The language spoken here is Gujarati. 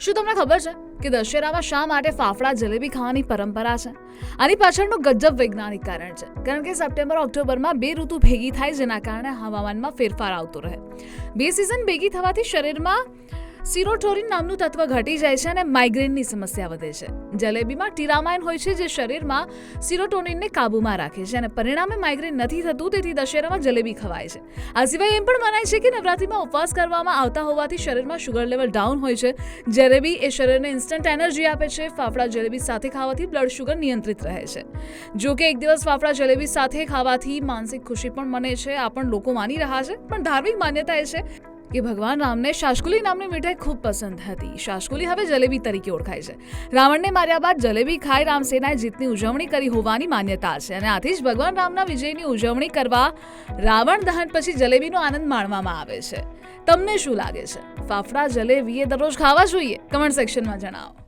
શું તમને ખબર છે કે દશેરામાં શા માટે ફાફડા જલેબી ખાવાની પરંપરા છે? આની પાછળનું ગજબ વૈજ્ઞાનિક કારણ છે. કારણ કે સપ્ટેમ્બર, ઓક્ટોબરમાં બે ઋતુ ભેગી થાય જેના કારણે હવામાનમાં ફેરફાર આવતો રહે. બે સિઝન ભેગી થવાથી શરીરમાં સિરોટોરિન નામનું તત્વ ઘટી જાય છે અને માઇગ્રેનની સમસ્યા વધે છે. જલેબીમાં ટીરામાઇન હોય છે જે શરીરમાં સિરોટોનિનને કાબૂમાં રાખે છે અને પરિણામે માઇગ્રેન નથી થતું, તેથી દશેરામાં જલેબી ખવાય છે. આ સિવાય એમ પણ મનાય છે કે નવરાત્રિમાં ઉપવાસ કરવામાં આવતા હોવાથી શરીરમાં શુગર લેવલ ડાઉન હોય છે. જલેબી એ શરીરને ઇન્સ્ટન્ટ એનર્જી આપે છે, ફાફડા જલેબી સાથે ખાવાથી બ્લડ શુગર નિયંત્રિત રહે છે. જો કે એક દિવસ ફાફડા જલેબી સાથે ખાવાથી માનસિક ખુશી પણ મને છે, આ પણ લોકો માની રહ્યા છે, પણ ધાર્મિક માન્યતા એ છે કે ભગવાન રામને શાશકુલી નામની મીઠાઈ ખૂબ પસંદ હતી. શાશકુલી હવે જલેબી તરીકે ઓળખાય છે. રાવણને માર્યા બાદ જલેબી ખાઈ રામસેનાએ જીતની ઉજવણી કરી હોવાની માન્યતા છે અને આથી જ ભગવાન રામના વિજયની ઉજવણી કરવા રાવણ દહન પછી જલેબીનો આનંદ માણવામાં આવે છે. તમને શું લાગે છે? ફાફડા, જલેબી એ દરરોજ ખાવા જોઈએ? કમેન્ટ સેક્શનમાં જણાવો.